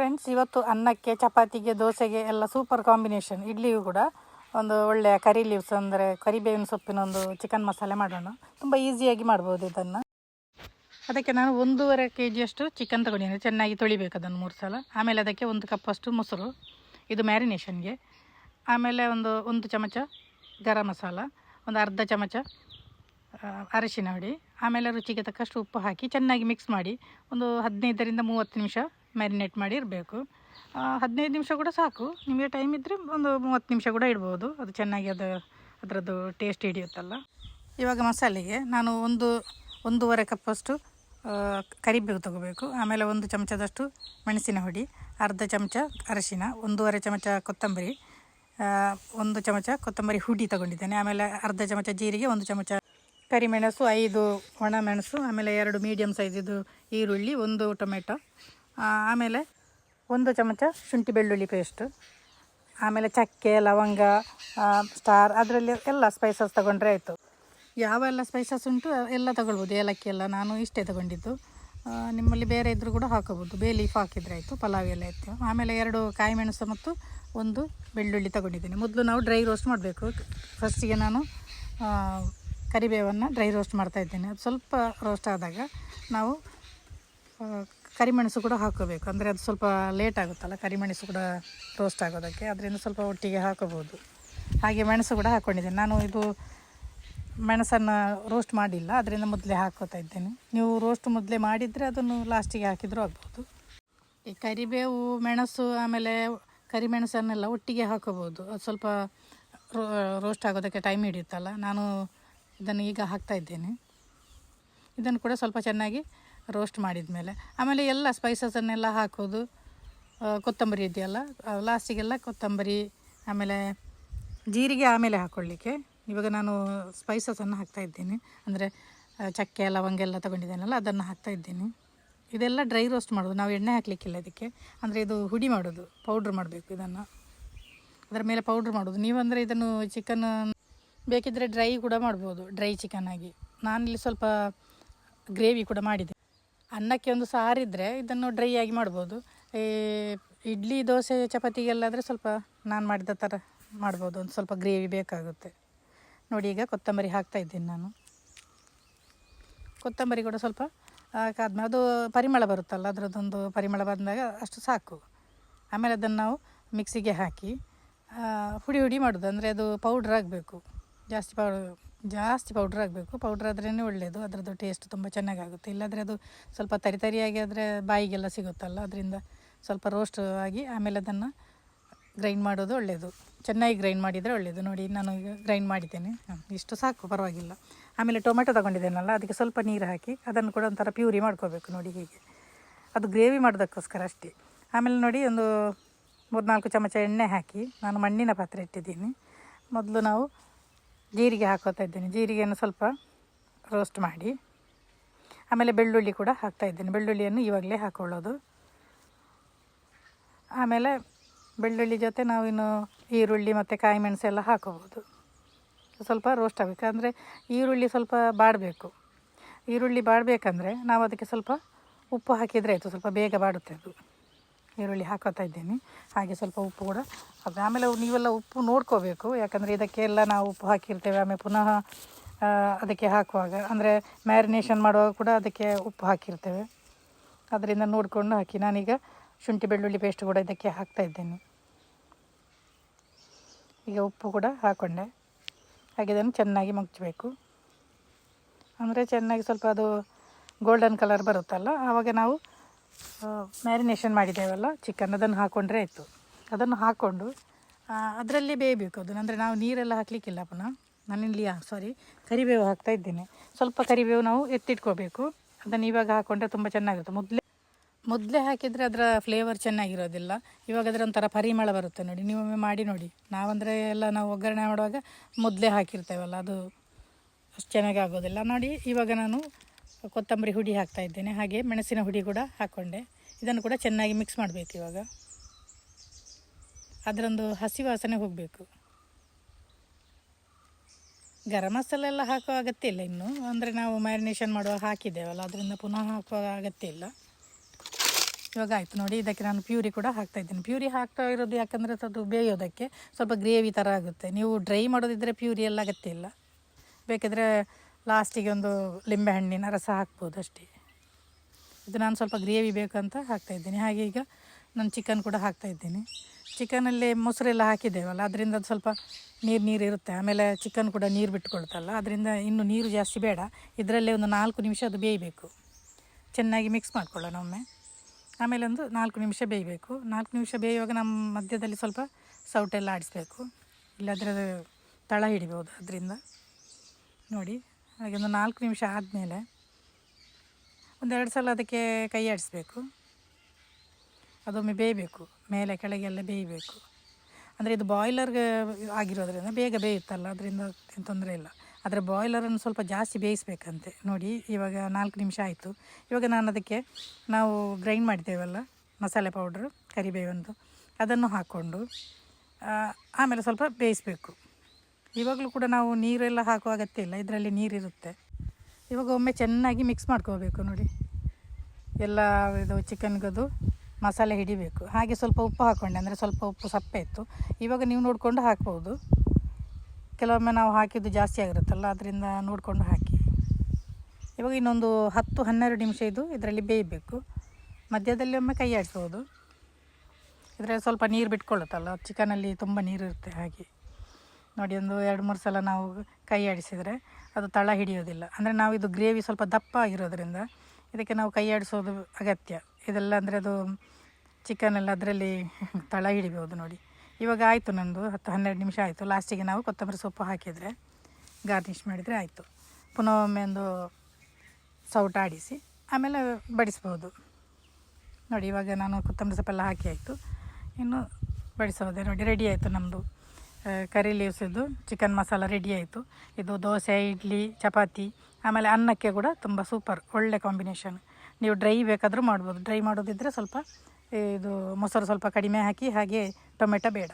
Friends, ಇವತ್ತು ಅನ್ನಕ್ಕೆ, ಚಪಾತಿಗೆ, ದೋಸೆಗೆ ಎಲ್ಲ ಸೂಪರ್ ಕಾಂಬಿನೇಷನ್ ಇಡ್ಲಿಯೂ ಕೂಡ ಒಂದು ಒಳ್ಳೆಯ ಕರಿ ಲೀವ್ಸ್ ಅಂದರೆ ಕರಿಬೇವಿನ ಸೊಪ್ಪಿನ ಒಂದು ಚಿಕನ್ ಮಸಾಲೆ ಮಾಡೋಣ. ತುಂಬ ಈಸಿಯಾಗಿ ಮಾಡ್ಬೋದು ಇದನ್ನು. ಅದಕ್ಕೆ ನಾನು ಒಂದೂವರೆ ಕೆ ಜಿಯಷ್ಟು ಚಿಕನ್ ತಗೊಂಡಿದ್ದೀನಿ ಚೆನ್ನಾಗಿ ತೊಳಿಬೇಕು ಅದನ್ನು ಮೂರು ಸಲ. ಆಮೇಲೆ ಅದಕ್ಕೆ ಒಂದು ಕಪ್ಪಷ್ಟು ಮೊಸರು. ಇದು ಮ್ಯಾರಿನೇಷನ್ಗೆ ಆಮೇಲೆ ಒಂದು ಒಂದು ಚಮಚ ಗರಂ ಮಸಾಲ, ಒಂದು ಅರ್ಧ ಚಮಚ ಅರಿಶಿನ ಹುಡಿ. ಆಮೇಲೆ ರುಚಿಗೆ ತಕ್ಕಷ್ಟು ಉಪ್ಪು ಹಾಕಿ ಚೆನ್ನಾಗಿ ಮಿಕ್ಸ್ ಮಾಡಿ ಒಂದು ಹದಿನೈದರಿಂದ ಮೂವತ್ತು ನಿಮಿಷ ಮ್ಯಾರಿನೇಟ್ ಮಾಡಿ ಇರಬೇಕು ಹದಿನೈದು ನಿಮಿಷ ಕೂಡ ಸಾಕು. ನಿಮಗೆ ಟೈಮ್ ಇದ್ದರೆ ಒಂದು ಮೂವತ್ತು ನಿಮಿಷ ಕೂಡ ಇಡ್ಬೋದು. ಅದು ಚೆನ್ನಾಗಿ ಅದು ಅದರದ್ದು ಟೇಸ್ಟ್ ಹಿಡಿಯುತ್ತಲ್ಲ. ಇವಾಗ ಮಸಾಲೆಗೆ ನಾನು ಒಂದು, ಒಂದೂವರೆ ಕಪ್ಪಷ್ಟು ಕರಿಬೇವು ತಗೋಬೇಕು. ಆಮೇಲೆ ಒಂದು ಚಮಚದಷ್ಟು ಮೆಣಸಿನ ಹುಡಿ, ಅರ್ಧ ಚಮಚ ಅರಶಿನ, ಒಂದೂವರೆ ಚಮಚ ಕೊತ್ತಂಬರಿ ಒಂದು ಚಮಚ ಕೊತ್ತಂಬರಿ ಹುಡಿ ತಗೊಂಡಿದ್ದೇನೆ. ಆಮೇಲೆ ಅರ್ಧ ಚಮಚ ಜೀರಿಗೆ, ಒಂದು ಚಮಚ ಕರಿಮೆಣಸು, ಐದು ಒಣಮೆಣಸು ಆಮೇಲೆ ಎರಡು ಮೀಡಿಯಮ್ ಸೈಜಿದು ಈರುಳ್ಳಿ, ಒಂದು ಟೊಮೆಟೊ ಆಮೇಲೆ ಒಂದು ಚಮಚ ಶುಂಠಿ ಬೆಳ್ಳುಳ್ಳಿ ಪೇಸ್ಟ್, ಆಮೇಲೆ ಚಕ್ಕೆ, ಲವಂಗ ಸ್ಟಾರ್, ಅದರಲ್ಲಿ ಎಲ್ಲ ಸ್ಪೈಸಸ್ ತಗೊಂಡ್ರೆ ಆಯಿತು. ಯಾವೆಲ್ಲ ಸ್ಪೈಸಸ್ ಉಂಟು ಎಲ್ಲ ತಗೊಳ್ಬೋದು, ಏಲಕ್ಕಿ ಎಲ್ಲ ನಾನು ಇಷ್ಟೇ ತಗೊಂಡಿದ್ದು. ನಿಮ್ಮಲ್ಲಿ ಬೇರೆ ಇದ್ದರೂ ಕೂಡ ಹಾಕೋಬೋದು ಬೇ ಲೀಫ್ ಹಾಕಿದರೆ ಆಯಿತು, ಪಲಾವ್ ಎಲ್ಲ ಇತ್ತು ಆಮೇಲೆ ಎರಡು ಕಾಯಿ ಮೆಣಸು ಮತ್ತು ಒಂದು ಬೆಳ್ಳುಳ್ಳಿ ತಗೊಂಡಿದ್ದೀನಿ. ಮೊದಲು ನಾವು ಡ್ರೈ ರೋಸ್ಟ್ ಮಾಡಬೇಕು. ಫಸ್ಟಿಗೆ ನಾನು ಕರಿಬೇವನ್ನು ಡ್ರೈ ರೋಸ್ಟ್ ಮಾಡ್ತಾ ಇದ್ದೇನೆ. ಅದು ಸ್ವಲ್ಪ ರೋಸ್ಟ್ ಆದಾಗ ನಾವು ಕರಿಮೆಣಸು ಕೂಡ ಹಾಕೋಬೇಕು. ಅಂದರೆ ಅದು ಸ್ವಲ್ಪ ಲೇಟ್ ಆಗುತ್ತಲ್ಲ, ಕರಿಮೆಣಸು ಕೂಡ ರೋಸ್ಟ್ ಆಗೋದಕ್ಕೆ. ಅದರಿಂದ ಸ್ವಲ್ಪ ಒಟ್ಟಿಗೆ ಹಾಕೋಬೋದು ಹಾಗೆ ಮೆಣಸು ಕೂಡ ಹಾಕ್ಕೊಂಡಿದ್ದೇನೆ ನಾನು ಇದು ಮೆಣಸನ್ನು ರೋಸ್ಟ್ ಮಾಡಿಲ್ಲ, ಅದರಿಂದ ಮೊದಲೇ ಹಾಕೋತಾ ಇದ್ದೇನೆ. ನೀವು ರೋಸ್ಟ್ ಮೊದಲೇ ಮಾಡಿದರೆ ಅದನ್ನು ಲಾಸ್ಟಿಗೆ ಹಾಕಿದರೂ ಆಗ್ಬೋದು. ಈ ಕರಿಬೇವು, ಮೆಣಸು, ಆಮೇಲೆ ಕರಿಮೆಣಸನ್ನೆಲ್ಲ ಒಟ್ಟಿಗೆ ಹಾಕೋಬೋದು ಅದು ಸ್ವಲ್ಪ ರೋಸ್ಟ್ ಆಗೋದಕ್ಕೆ ಟೈಮ್ ಹಿಡಿಯುತ್ತಲ್ಲ. ನಾನು ಇದನ್ನು ಈಗ ಹಾಕ್ತಾ ಇದ್ದೇನೆ. ಇದನ್ನು ಕೂಡ ಸ್ವಲ್ಪ ಚೆನ್ನಾಗಿ ರೋಸ್ಟ್ ಮಾಡಿದ ಮೇಲೆ ಆಮೇಲೆ ಎಲ್ಲ ಸ್ಪೈಸಸನ್ನೆಲ್ಲ ಹಾಕೋದು. ಕೊತ್ತಂಬರಿ ಇದೆಯಲ್ಲ ಲಾಸ್ಟಿಗೆಲ್ಲ ಕೊತ್ತಂಬರಿ, ಆಮೇಲೆ ಜೀರಿಗೆ ಆಮೇಲೆ ಹಾಕ್ಕೊಳ್ಳಿಕ್ಕೆ ಇವಾಗ ನಾನು ಸ್ಪೈಸಸನ್ನು ಹಾಕ್ತಾ ಇದ್ದೀನಿ. ಅಂದರೆ ಚಕ್ಕೆ, ಲವಂಗ ಎಲ್ಲ ತೊಗೊಂಡಿದ್ದೇನಲ್ಲ, ಅದನ್ನು ಹಾಕ್ತಾ ಇದ್ದೀನಿ. ಇದೆಲ್ಲ ಡ್ರೈ ರೋಸ್ಟ್ ಮಾಡೋದು. ನಾವು ಎಣ್ಣೆ ಹಾಕಲಿಕ್ಕಿಲ್ಲ ಇದಕ್ಕೆ. ಅಂದರೆ ಇದು ಹುಡಿ ಮಾಡೋದು ಪೌಡ್ರ್ ಮಾಡಬೇಕು ಇದನ್ನು. ಅದರ ಮೇಲೆ ಪೌಡ್ರ್ ಮಾಡೋದು. ನೀವು ಅಂದರೆ ಇದನ್ನು ಚಿಕನ್ ಬೇಕಿದ್ದರೆ ಡ್ರೈ ಕೂಡ ಮಾಡ್ಬೋದು ಡ್ರೈ ಚಿಕನ್ ಆಗಿ. ನಾನಿಲ್ಲಿ ಸ್ವಲ್ಪ ಗ್ರೇವಿ ಕೂಡ ಮಾಡಿದೆ ಅನ್ನಕ್ಕೆ ಒಂದು ಸಾರಿದ್ರೆ ಇದನ್ನು ಡ್ರೈ ಆಗಿ ಮಾಡ್ಬೋದು. ಈ ಇಡ್ಲಿ, ದೋಸೆ, ಚಪಾತಿಗೆಲ್ಲಾದರೆ ಸ್ವಲ್ಪ ನಾನು ಮಾಡಿದ ಥರ ಮಾಡ್ಬೋದು. ಒಂದು ಸ್ವಲ್ಪ ಗ್ರೇವಿ ಬೇಕಾಗುತ್ತೆ. ನೋಡಿ, ಈಗ ಕೊತ್ತಂಬರಿ ಹಾಕ್ತಾ ಇದ್ದೀನಿ ನಾನು. ಕೊತ್ತಂಬರಿ ಕೂಡ ಸ್ವಲ್ಪ ಹಾಕಾದ್ಮೇಲೆ ಅದು ಪರಿಮಳ ಬರುತ್ತಲ್ಲ, ಅದರದ್ದೊಂದು ಪರಿಮಳ ಬಂದಾಗ ಅಷ್ಟು ಸಾಕು. ಆಮೇಲೆ ಅದನ್ನು ನಾವು ಮಿಕ್ಸಿಗೆ ಹಾಕಿ ಹುಡಿ ಹುಡಿ ಮಾಡೋದು. ಅಂದರೆ ಅದು ಪೌಡ್ರ್ ಆಗಬೇಕು. ಜಾಸ್ತಿ ಪೌಡ್ರ್ ಜಾಸ್ತಿ ಪೌಡ್ರ್ ಆಗಬೇಕು ಪೌಡ್ರ್ ಆದ್ರೇ ಒಳ್ಳೆಯದು ಅದರದ್ದು ಟೇಸ್ಟ್ ತುಂಬ ಚೆನ್ನಾಗಾಗುತ್ತೆ. ಇಲ್ಲಾದರೆ ಅದು ಸ್ವಲ್ಪ ತರಿ ತರಿಯಾಗಿ ಆದರೆ ಬಾಯಿಗೆಲ್ಲ ಸಿಗುತ್ತಲ್ಲ, ಅದರಿಂದ ಸ್ವಲ್ಪ ರೋಸ್ಟ್ ಆಗಿ ಆಮೇಲೆ ಅದನ್ನು ಗ್ರೈಂಡ್ ಮಾಡೋದು ಒಳ್ಳೆಯದು ಚೆನ್ನಾಗಿ ಗ್ರೈಂಡ್ ಮಾಡಿದರೆ ಒಳ್ಳೆಯದು ನೋಡಿ, ನಾನು ಈಗ ಗ್ರೈಂಡ್ ಮಾಡಿದ್ದೇನೆ. ಇಷ್ಟು ಸಾಕು, ಪರವಾಗಿಲ್ಲ. ಆಮೇಲೆ ಟೊಮೆಟೊ ತೊಗೊಂಡಿದ್ದೇನಲ್ಲ, ಅದಕ್ಕೆ ಸ್ವಲ್ಪ ನೀರು ಹಾಕಿ ಅದನ್ನು ಕೂಡ ಒಂಥರ ಪ್ಯೂರಿ ಮಾಡ್ಕೋಬೇಕು ನೋಡಿ ಹೀಗೆ. ಅದು ಗ್ರೇವಿ ಮಾಡೋದಕ್ಕೋಸ್ಕರ ಅಷ್ಟೇ. ಆಮೇಲೆ ನೋಡಿ, ಒಂದು ಮೂರ್ನಾಲ್ಕು ಚಮಚ ಎಣ್ಣೆ ಹಾಕಿ ನಾನು ಮಣ್ಣಿನ ಪಾತ್ರೆ ಇಟ್ಟಿದ್ದೀನಿ. ಮೊದಲು ನಾವು ಜೀರಿಗೆ ಹಾಕೋತಾ ಇದ್ದೇನೆ. ಜೀರಿಗೆಯನ್ನು ಸ್ವಲ್ಪ ರೋಸ್ಟ್ ಮಾಡಿ. ಆಮೇಲೆ ಬೆಳ್ಳುಳ್ಳಿ ಕೂಡ ಹಾಕ್ತಾ ಇದ್ದೇನೆ. ಬೆಳ್ಳುಳ್ಳಿಯನ್ನು ಇವಾಗಲೇ ಹಾಕ್ಕೊಳ್ಳೋದು ಆಮೇಲೆ ಬೆಳ್ಳುಳ್ಳಿ ಜೊತೆ ನಾವಿನ್ನು ಈರುಳ್ಳಿ ಮತ್ತು ಕಾಯಿ ಎಲ್ಲ ಹಾಕೋಬೋದು. ಸ್ವಲ್ಪ ರೋಸ್ಟ್ ಆಗಬೇಕು. ಅಂದರೆ ಈರುಳ್ಳಿ ಸ್ವಲ್ಪ ಬಾಡಬೇಕು. ಈರುಳ್ಳಿ ಬಾಡಬೇಕಂದ್ರೆ ನಾವು ಅದಕ್ಕೆ ಸ್ವಲ್ಪ ಉಪ್ಪು ಹಾಕಿದರೆ ಆಯಿತು. ಸ್ವಲ್ಪ ಬೇಗ ಬಾಡುತ್ತೆ ಅದು. ಈರುಳ್ಳಿ ಹಾಕೋತಾ ಇದ್ದೀನಿ. ಹಾಗೆ ಸ್ವಲ್ಪ ಉಪ್ಪು ಕೂಡ. ಆಮೇಲೆ ನೀವೆಲ್ಲ ಉಪ್ಪು ನೋಡ್ಕೋಬೇಕು. ಯಾಕಂದರೆ ಇದಕ್ಕೆಲ್ಲ ನಾವು ಉಪ್ಪು ಹಾಕಿರ್ತೇವೆ. ಆಮೇಲೆ ಪುನಃ ಅದಕ್ಕೆ ಹಾಕುವಾಗ, ಅಂದರೆ ಮ್ಯಾರಿನೇಷನ್ ಮಾಡುವಾಗ ಕೂಡ ಅದಕ್ಕೆ ಉಪ್ಪು ಹಾಕಿರ್ತೇವೆ. ಅದರಿಂದ ನೋಡಿಕೊಂಡು ಹಾಕಿ. ನಾನೀಗ ಶುಂಠಿ ಬೆಳ್ಳುಳ್ಳಿ ಪೇಸ್ಟ್ ಕೂಡ ಇದಕ್ಕೆ ಹಾಕ್ತಾ ಇದ್ದೇನೆ. ಈಗ ಉಪ್ಪು ಕೂಡ ಹಾಕೊಂಡೆ. ಹಾಗೆ ಇದನ್ನು ಚೆನ್ನಾಗಿ ಮುಚ್ಚಬೇಕು ಅಂದರೆ ಚೆನ್ನಾಗಿ ಸ್ವಲ್ಪ ಅದು ಗೋಲ್ಡನ್ ಕಲರ್ ಬರುತ್ತಲ್ಲ, ಆವಾಗ ನಾವು ಮ್ಯಾರಿನೇಷನ್ ಮಾಡಿದ್ದೇವಲ್ಲ ಚಿಕನ್ ಅದನ್ನು ಹಾಕ್ಕೊಂಡ್ರೆ ಆಯಿತು. ಅದನ್ನು ಹಾಕ್ಕೊಂಡು ಅದರಲ್ಲಿ ಬೇಯಬೇಕು ಅದನ್ನು ಅಂದರೆ ನಾವು ನೀರೆಲ್ಲ ಹಾಕಲಿಕ್ಕಿಲ್ಲ ಪುನಃ. ನಾನಿಲ್ಲಿ ಸಾರಿ ಕರಿಬೇವು ಹಾಕ್ತಾ ಇದ್ದೇನೆ. ಸ್ವಲ್ಪ ಕರಿಬೇವು ನಾವು ಎತ್ತಿಟ್ಕೋಬೇಕು. ಅದನ್ನು ಇವಾಗ ಹಾಕ್ಕೊಂಡ್ರೆ ತುಂಬ ಚೆನ್ನಾಗಿರುತ್ತೆ. ಮೊದಲೇ ಮೊದಲೇ ಹಾಕಿದರೆ ಅದರ ಫ್ಲೇವರ್ ಚೆನ್ನಾಗಿರೋದಿಲ್ಲ. ಇವಾಗ ಅದರ ಒಂಥರ ಪರಿಮಳ ಬರುತ್ತೆ ನೋಡಿ. ನೀವೊಮ್ಮೆ ಮಾಡಿ ನೋಡಿ. ನಾವಂದರೆ ಎಲ್ಲ ನಾವು ಒಗ್ಗರಣೆ ಮಾಡುವಾಗ ಮೊದಲೇ ಹಾಕಿರ್ತೇವಲ್ಲ, ಅದು ಅಷ್ಟು ಚೆನ್ನಾಗಿ ಆಗೋದಿಲ್ಲ. ನೋಡಿ, ಇವಾಗ ನಾನು ಕೊತ್ತಂಬರಿ ಹುಡಿ ಹಾಕ್ತಾ ಇದ್ದೇನೆ. ಹಾಗೆ ಮೆಣಸಿನ ಹುಡಿ ಕೂಡ ಹಾಕ್ಕೊಂಡೆ ಇದನ್ನು ಕೂಡ ಚೆನ್ನಾಗಿ ಮಿಕ್ಸ್ ಮಾಡಬೇಕು ಇವಾಗ. ಅದರೊಂದು ಹಸಿ ವಾಸನೆ ಹೋಗಬೇಕು. ಗರಂ ಮಸಾಲೆ ಎಲ್ಲ ಹಾಕೋ ಅಗತ್ಯ ಇಲ್ಲ ಇನ್ನು. ಅಂದರೆ ನಾವು ಮ್ಯಾರಿನೇಷನ್ ಮಾಡುವಾಗ ಹಾಕಿದ್ದೇವಲ್ಲ, ಅದರಿಂದ ಪುನಃ ಹಾಕುವ ಅಗತ್ಯ ಇಲ್ಲ. ಇವಾಗ ಆಯಿತು ನೋಡಿ, ಇದಕ್ಕೆ ನಾನು ಪ್ಯೂರಿ ಕೂಡ ಹಾಕ್ತಾ ಇದ್ದೀನಿ. ಪ್ಯೂರಿ ಹಾಕ್ತಾ ಇರೋದು ಯಾಕಂದರೆ ಅದು ಬೇಯೋದಕ್ಕೆ ಸ್ವಲ್ಪ ಗ್ರೇವಿ ಥರ ಆಗುತ್ತೆ. ನೀವು ಡ್ರೈ ಮಾಡೋದಿದ್ದರೆ ಪ್ಯೂರಿ ಎಲ್ಲ ಅಗತ್ಯ ಇಲ್ಲ. ಬೇಕಿದ್ರೆ ಲಾಸ್ಟಿಗೆ ಒಂದು ಲಿಂಬೆಹಣ್ಣಿನ ರಸ ಹಾಕ್ಬೋದು ಅಷ್ಟೇ. ಇದು ನಾನು ಸ್ವಲ್ಪ ಗ್ರೇವಿ ಬೇಕಂತ ಹಾಕ್ತಾ ಇದ್ದೀನಿ. ಹಾಗೆ ಈಗ ನಾನು ಚಿಕನ್ ಕೂಡ ಹಾಕ್ತಾ ಇದ್ದೀನಿ. ಚಿಕನಲ್ಲಿ ಮೊಸರೆಲ್ಲ ಹಾಕಿದ್ದೇವಲ್ಲ, ಅದರಿಂದ ಅದು ಸ್ವಲ್ಪ ನೀರು ನೀರು ಇರುತ್ತೆ. ಆಮೇಲೆ ಚಿಕನ್ ಕೂಡ ನೀರು ಬಿಟ್ಕೊಳ್ತಲ್ಲ, ಅದರಿಂದ ಇನ್ನು ನೀರು ಜಾಸ್ತಿ ಬೇಡ. ಇದರಲ್ಲೇ ಒಂದು ನಾಲ್ಕು ನಿಮಿಷ ಅದು ಬೇಯಬೇಕು. ಚೆನ್ನಾಗಿ ಮಿಕ್ಸ್ ಮಾಡ್ಕೊಳ್ಳೋಣ ಒಮ್ಮೆ. ಆಮೇಲೆ ಒಂದು ನಾಲ್ಕು ನಿಮಿಷ ಬೇಯಬೇಕು. ನಾಲ್ಕು ನಿಮಿಷ ಬೇಯುವಾಗ ನಮ್ಮ ಮಧ್ಯದಲ್ಲಿ ಸ್ವಲ್ಪ ಸೌಟೆಲ್ಲ ಆಡಿಸ್ಬೇಕು. ಇಲ್ಲಾದರೆ ತಳ ಹಿಡಿಬೋದು ಅದರಿಂದ. ನೋಡಿ. ಹಾಗೆ ಒಂದು ನಾಲ್ಕು ನಿಮಿಷ ಆದಮೇಲೆ ಒಂದೆರಡು ಸಲ ಅದಕ್ಕೆ ಕೈ ಆಡಿಸ್ಬೇಕು. ಅದೊಮ್ಮೆ ಬೇಯಬೇಕು. ಮೇಲೆ ಕೆಳಗೆಲ್ಲ ಬೇಯಬೇಕು. ಅಂದರೆ ಇದು ಬಾಯ್ಲರ್ಗೆ ಆಗಿರೋದ್ರಿಂದ ಬೇಗ ಬೇಯುತ್ತಲ್ಲ, ಅದರಿಂದ ಏನು ತೊಂದರೆ ಇಲ್ಲ. ಆದರೆ ಬಾಯ್ಲರನ್ನು ಸ್ವಲ್ಪ ಜಾಸ್ತಿ ಬೇಯಿಸ್ಬೇಕಂತೆ. ನೋಡಿ, ಇವಾಗ ನಾಲ್ಕು ನಿಮಿಷ ಆಯಿತು. ಇವಾಗ ನಾನು ಅದಕ್ಕೆ ನಾವು ಗ್ರೈಂಡ್ ಮಾಡಿದ್ದೇವಲ್ಲ ಮಸಾಲೆ ಪೌಡ್ರು ಕರಿಬೇವಂದು ಅದನ್ನು ಹಾಕ್ಕೊಂಡು ಆಮೇಲೆ ಸ್ವಲ್ಪ ಬೇಯಿಸಬೇಕು. ಇವಾಗಲೂ ಕೂಡ ನಾವು ನೀರೆಲ್ಲ ಹಾಕುವ ಅಗತ್ಯ ಇಲ್ಲ. ಇದರಲ್ಲಿ ನೀರಿರುತ್ತೆ. ಇವಾಗ ಒಮ್ಮೆ ಚೆನ್ನಾಗಿ ಮಿಕ್ಸ್ ಮಾಡ್ಕೋಬೇಕು ನೋಡಿ. ಎಲ್ಲ ಇದು ಚಿಕನ್ಗದು ಮಸಾಲೆ ಹಿಡಿಬೇಕು. ಹಾಗೆ ಸ್ವಲ್ಪ ಉಪ್ಪು ಹಾಕ್ಕೊಂಡೆ ಅಂದರೆ ಸ್ವಲ್ಪ ಉಪ್ಪು ಸಪ್ಪೆ ಇತ್ತು. ಇವಾಗ ನೀವು ನೋಡಿಕೊಂಡು ಹಾಕ್ಬೋದು. ಕೆಲವೊಮ್ಮೆ ನಾವು ಹಾಕಿದ್ದು ಜಾಸ್ತಿ ಆಗಿರುತ್ತಲ್ಲ, ಅದರಿಂದ ನೋಡಿಕೊಂಡು ಹಾಕಿ. ಇವಾಗ ಇನ್ನೊಂದು ಹತ್ತು, ಹನ್ನೆರಡು ನಿಮಿಷ ಇದು ಇದರಲ್ಲಿ ಬೇಯಬೇಕು. ಮಧ್ಯದಲ್ಲಿ ಒಮ್ಮೆ ಕೈ ಹಾಕ್ಬೋದು. ಇದರಲ್ಲಿ ಸ್ವಲ್ಪ ನೀರು ಬಿಟ್ಕೊಳ್ಳುತ್ತಲ್ಲ, ಚಿಕನಲ್ಲಿ ತುಂಬ ನೀರು ಇರುತ್ತೆ ಹಾಗೆ. ನೋಡಿ, ಒಂದು ಎರಡು, ಮೂರು ಸಲ ನಾವು ಕೈ ಆಡಿಸಿದರೆ ಅದು ತಳ ಹಿಡಿಯೋದಿಲ್ಲ. ಅಂದರೆ ನಾವು ಇದು ಗ್ರೇವಿ ಸ್ವಲ್ಪ ದಪ್ಪ ಆಗಿರೋದ್ರಿಂದ ಇದಕ್ಕೆ ನಾವು ಕೈ ಆಡಿಸೋದು ಅಗತ್ಯ. ಇದೆಲ್ಲ ಅಂದರೆ ಅದು ಚಿಕನ್ ಎಲ್ಲ ಅದರಲ್ಲಿ ತಳ ಹಿಡಿಬೋದು ನೋಡಿ. ಇವಾಗ ಆಯಿತು ನಂದು, ಹತ್ತು, ಹನ್ನೆರಡು ನಿಮಿಷ ಆಯಿತು. ಲಾಸ್ಟಿಗೆ ನಾವು ಕೊತ್ತಂಬರಿ ಸೊಪ್ಪು ಹಾಕಿದರೆ ಗಾರ್ನಿಷ್ ಮಾಡಿದರೆ ಆಯಿತು. ಪುನಃ ಒಮ್ಮೆ ಒಂದು ಸೌಟ್ ಆಡಿಸಿ, ಆಮೇಲೆ ಬಡಿಸ್ಬೋದು. ನೋಡಿ, ಇವಾಗ ನಾನು ಕೊತ್ತಂಬರಿ ಸೊಪ್ಪೆಲ್ಲ ಹಾಕಿ ಆಯಿತು. ಇನ್ನು ಬಡಿಸೋದೆ ನೋಡಿ ರೆಡಿ ಆಯಿತು ನಮ್ಮದು ಕರಿ ಲೀವ್ಸಿದ್ದು ಚಿಕನ್ ಮಸಾಲ ರೆಡಿ ಆಯಿತು. ಇದು ದೋಸೆ, ಇಡ್ಲಿ, ಚಪಾತಿ, ಆಮೇಲೆ ಅನ್ನಕ್ಕೆ ಕೂಡ ತುಂಬ ಸೂಪರ್ ಒಳ್ಳೆ ಕಾಂಬಿನೇಷನ್ ನೀವು ಡ್ರೈ ಬೇಕಾದರೂ ಮಾಡ್ಬೋದು. ಡ್ರೈ ಮಾಡೋದಿದ್ದರೆ ಸ್ವಲ್ಪ, ಇದು ಮೊಸರು ಸ್ವಲ್ಪ ಕಡಿಮೆ ಹಾಕಿ ಹಾಗೆ ಟೊಮೆಟೊ ಬೇಡ.